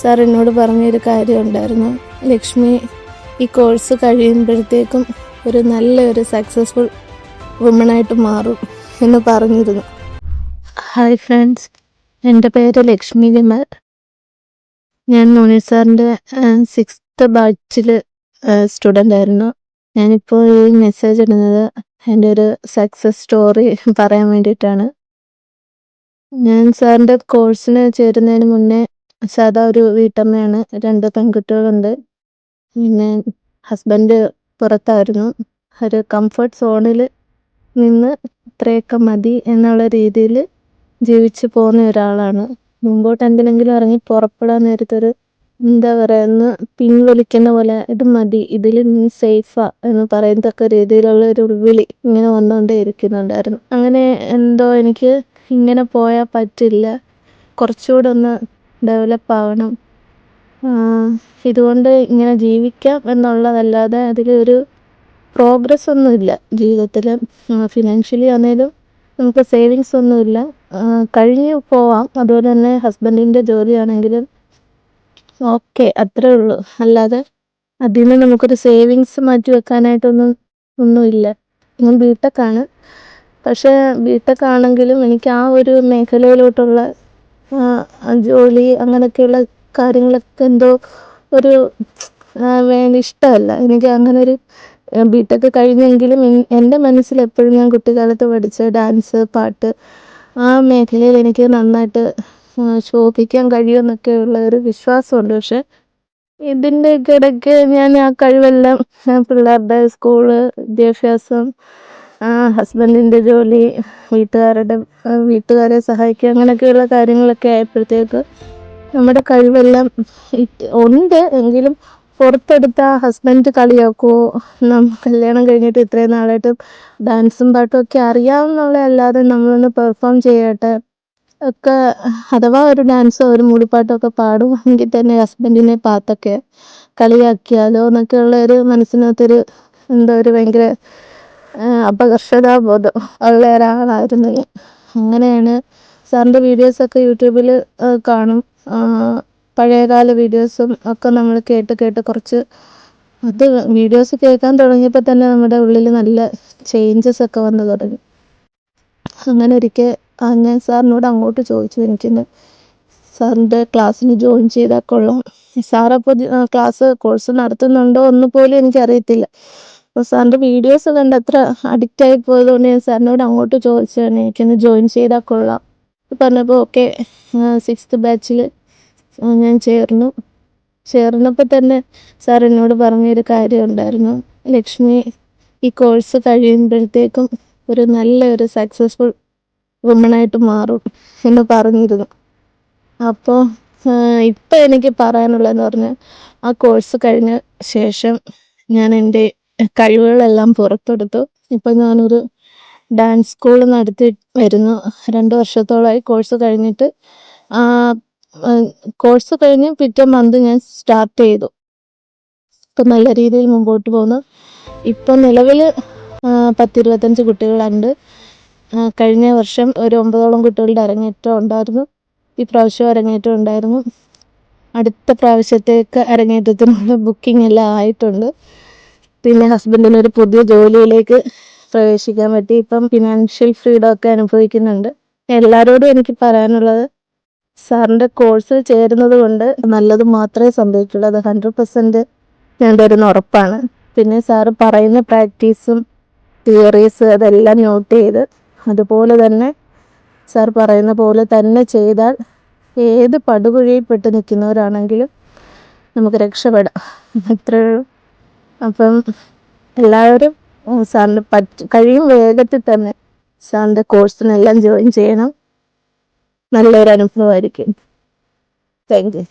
Sir എന്നോട് പറഞ്ഞൊരു കാര്യം ഉണ്ടായിരുന്നു. ലക്ഷ്മി ഈ കോഴ്സ് കഴിയുമ്പോഴത്തേക്കും ഒരു നല്ലൊരു സക്സസ്ഫുൾ വുമണായിട്ട് മാറും എന്ന് പറഞ്ഞിരുന്നു. ഹായ് ഫ്രണ്ട്സ് എന്റെ പേര് ലക്ഷ്മി വിമൽ. ഞാൻ മോണി സാറിന്റെ സിക്സ്ത് ബാച്ചിൽ സ്റ്റുഡന്റ് ആയിരുന്നു. ഞാനിപ്പോൾ ഈ മെസ്സേജ് ഇടുന്നത് എന്റെ ഒരു സക്സസ് സ്റ്റോറി പറയാൻ വേണ്ടിയിട്ടാണ്. ഞാൻ സാറിന്റെ കോഴ്സിന് ചേരുന്നതിന് മുന്നേ സാധാ ഒരു വീട്ടമ്മയാണ്. രണ്ട് പെൺകുട്ടികളുണ്ട്. പിന്നെ ഹസ്ബൻഡ് പുറത്തായിരുന്നു. ഒരു കംഫർട്ട് സോണിൽ നിന്ന് ഇത്രയൊക്കെ മതി എന്നുള്ള രീതിയിൽ ജീവിച്ചു പോകുന്ന ഒരാളാണ്. മുമ്പോട്ട് എന്തിനെങ്കിലും ഇറങ്ങി പുറപ്പെടാൻ നേരത്തൊരു എന്താ പറയുക ഒന്ന് പിൻവലിക്കുന്ന പോലെ ഇത് മതി ഇതിൽ നീ സേഫാ എന്ന് പറയത്തക്ക രീതിയിലുള്ള ഒരു ഉൾവിളി ഇങ്ങനെ വന്നുകൊണ്ടേ ഇരിക്കുന്നുണ്ടായിരുന്നു. അങ്ങനെ എന്തോ എനിക്ക് ഇങ്ങനെ പോയാൽ പറ്റില്ല. കുറച്ചുകൂടെ ഒന്ന് ഡെവലപ്പ് ആവണം ഇതുകൊണ്ട് ഇങ്ങനെ ജീവിക്കാം എന്നുള്ളതല്ലാതെ അതിലൊരു പ്രോഗ്രസ് ഒന്നുമില്ല ജീവിതത്തിൽ ഫിനാൻഷ്യലി ആണെങ്കിലും നമുക്ക് സേവിങ്സ് ഒന്നുമില്ല. കഴിഞ്ഞു പോവാം. അതുപോലെ തന്നെ ഹസ്ബൻഡിന്റെ ജോലിയാണെങ്കിലും ഓക്കെ അത്രേ ഉള്ളൂ. അല്ലാതെ അതിൽ നിന്ന് നമുക്കൊരു സേവിങ്സ് മാറ്റി വെക്കാനായിട്ടൊന്നും ഒന്നുമില്ല. ഞാൻ ബിടെക്കാണ് പക്ഷേ ബിടെക് ആണെങ്കിലും എനിക്ക് ആ ഒരു മേഖലയിലോട്ടുള്ള ജോലി അങ്ങനെയൊക്കെയുള്ള കാര്യങ്ങളൊക്കെ എന്തോ ഒരു ഇഷ്ടമല്ല. എനിക്ക് അങ്ങനെ ഒരു ബിടെക് കഴിഞ്ഞെങ്കിലും എന്റെ മനസ്സിൽ എപ്പോഴും ഞാൻ കുട്ടിക്കാലത്ത് പഠിച്ച ഡാൻസ് പാട്ട് ആ മേഖലയിൽ എനിക്ക് നന്നായിട്ട് ശോഭിക്കാൻ കഴിയുമെന്നൊക്കെയുള്ള ഒരു വിശ്വാസമുണ്ട്. പക്ഷെ ഇതിന്റെയൊക്കെ ഇടയ്ക്ക് ഞാൻ ആ കഴിവെല്ലാം പിള്ളേരുടെ സ്കൂൾ വിദ്യാഭ്യാസം ഹസ്ബൻഡിന്റെ ജോലി വീട്ടുകാരുടെ വീട്ടുകാരെ സഹായിക്കുക അങ്ങനെയൊക്കെയുള്ള കാര്യങ്ങളൊക്കെ ആയപ്പോഴത്തേക്ക് നമ്മുടെ കഴിവെല്ലാം ഉണ്ട്. എങ്കിലും പുറത്തെടുത്ത ഹസ്ബൻഡ് കളിയാക്കുമോ കല്യാണം കഴിഞ്ഞിട്ട് ഇത്രയും നാളായിട്ട് ഡാൻസും പാട്ടും ഒക്കെ അറിയാമെന്നുള്ളതല്ലാതെ നമ്മളൊന്ന് പെർഫോം ചെയ്യട്ടെ ഒക്കെ അഥവാ ഒരു ഡാൻസോ ഒരു മൂളിപ്പാട്ടോ ഒക്കെ പാടുവാണെങ്കിൽ തന്നെ ഹസ്ബൻഡിനെ പാത്തൊക്കെ കളിയാക്കിയാലോ എന്നൊക്കെയുള്ള ഒരു മനസ്സിനകത്തൊരു എന്താ ഒരു ഭയങ്കര അപകർഷതാബോധം ഉള്ള ഒരാളായിരുന്നു അങ്ങനെയാണ് സാറിന്റെ വീഡിയോസൊക്കെ യൂട്യൂബിൽ കാണും. പഴയകാല വീഡിയോസും ഒക്കെ നമ്മൾ കേട്ട് കേട്ട് കുറച്ച് അത് വീഡിയോസ് കേൾക്കാൻ തുടങ്ങിയപ്പോൾ തന്നെ നമ്മുടെ ഉള്ളിൽ നല്ല ചേഞ്ചസ് ഒക്കെ വന്നു തുടങ്ങി. അങ്ങനെ ഒരിക്കൽ ഞാൻ സാറിനോട് അങ്ങോട്ട് ചോദിച്ചു. എനിക്കിന്ന് സാറിന്റെ ക്ലാസ്സിന് ജോയിൻ ചെയ്താൽ കൊള്ളാം. സാറപ്പോൾ ക്ലാസ് കോഴ്സ് നടത്തുന്നുണ്ടോ എന്ന് പോലും എനിക്കറിയത്തില്ല. അപ്പോൾ സാറിന്റെ വീഡിയോസ് കണ്ട് അത്ര അഡിക്റ്റ് ആയി പോയതുകൊണ്ട് ഞാൻ സാറിനോട് അങ്ങോട്ട് ചോദിച്ചതാണ് എനിക്കൊന്ന് ജോയിൻ ചെയ്താൽ കൊള്ളാം. പറഞ്ഞപ്പോൾ ഓക്കെ സിക്സ്ത് ബാച്ചിൽ ഞാൻ ചേർന്നു. ചേർന്നപ്പോൾ തന്നെ സാർ എന്നോട് പറഞ്ഞൊരു കാര്യം ഉണ്ടായിരുന്നു. ലക്ഷ്മി ഈ കോഴ്സ് കഴിയുമ്പോഴത്തേക്കും ഒരു നല്ലൊരു സക്സസ്ഫുൾ വുമണായിട്ട് മാറും എന്ന് പറഞ്ഞിരുന്നു. അപ്പോൾ ഇപ്പം എനിക്ക് പറയാനുള്ളതെന്ന് പറഞ്ഞാൽ ആ കോഴ്സ് കഴിഞ്ഞ ശേഷം ഞാൻ എന്റെ കഴിവുകളെല്ലാം പുറത്തെടുത്തു. ഇപ്പം ഞാനൊരു ഡാൻസ് സ്കൂൾ നടത്തി വരുന്നു. രണ്ട് വർഷത്തോളമായി കോഴ്സ് കഴിഞ്ഞിട്ട്. കോഴ്സ് കഴിഞ്ഞ് പിറ്റേ മന്ത് ഞാൻ സ്റ്റാർട്ട് ചെയ്തു. ഇപ്പം നല്ല രീതിയിൽ മുമ്പോട്ട് പോകുന്നു. ഇപ്പം നിലവിൽ പത്തിരുപത്തഞ്ച് കുട്ടികളുണ്ട്. കഴിഞ്ഞ വർഷം ഒരു ഒമ്പതോളം കുട്ടികളുടെ അരങ്ങേറ്റം ഉണ്ടായിരുന്നു. ഈ പ്രാവശ്യം അരങ്ങേറ്റം ഉണ്ടായിരുന്നു. അടുത്ത പ്രാവശ്യത്തേക്ക് അരങ്ങേറ്റത്തിനുള്ള ബുക്കിംഗ് എല്ലാം ആയിട്ടുണ്ട്. പിന്നെ ഹസ്ബൻഡിന് ഒരു പുതിയ ജോലിയിലേക്ക് പ്രവേശിക്കാൻ പറ്റി. ഇപ്പം ഫിനാൻഷ്യൽ ഫ്രീഡം ഒക്കെ അനുഭവിക്കുന്നുണ്ട്. എല്ലാവരോടും എനിക്ക് പറയാനുള്ളത് സാറിന്റെ കോഴ്സ് ചേരുന്നത് കൊണ്ട് നല്ലത് മാത്രമേ സംഭവിക്കുള്ളൂ. അത് ഹൺഡ്രഡ് പെർസെന്റ് ഞാൻ തരുന്ന ഉറപ്പാണ്. പിന്നെ സാറ് പറയുന്ന പ്രാക്ടീസും തിയറീസ് അതെല്ലാം നോട്ട് ചെയ്ത് അതുപോലെ തന്നെ സാർ പറയുന്ന പോലെ തന്നെ ചെയ്താൽ ഏത് പടുകുഴിയിൽ പെട്ട് നിൽക്കുന്നവരാണെങ്കിലും നമുക്ക് രക്ഷപ്പെടാം. അത്രയേ ഉള്ളൂ. അപ്പം എല്ലാവരും സാറിന് പറ്റ കഴിയും വേഗത്തിൽ തന്നെ. സാറിന്റെ കോഴ്സിനെല്ലാം ജോയിൻ ചെയ്യണം. നല്ലൊരു അനുഭവമായിരിക്കും. Thank you.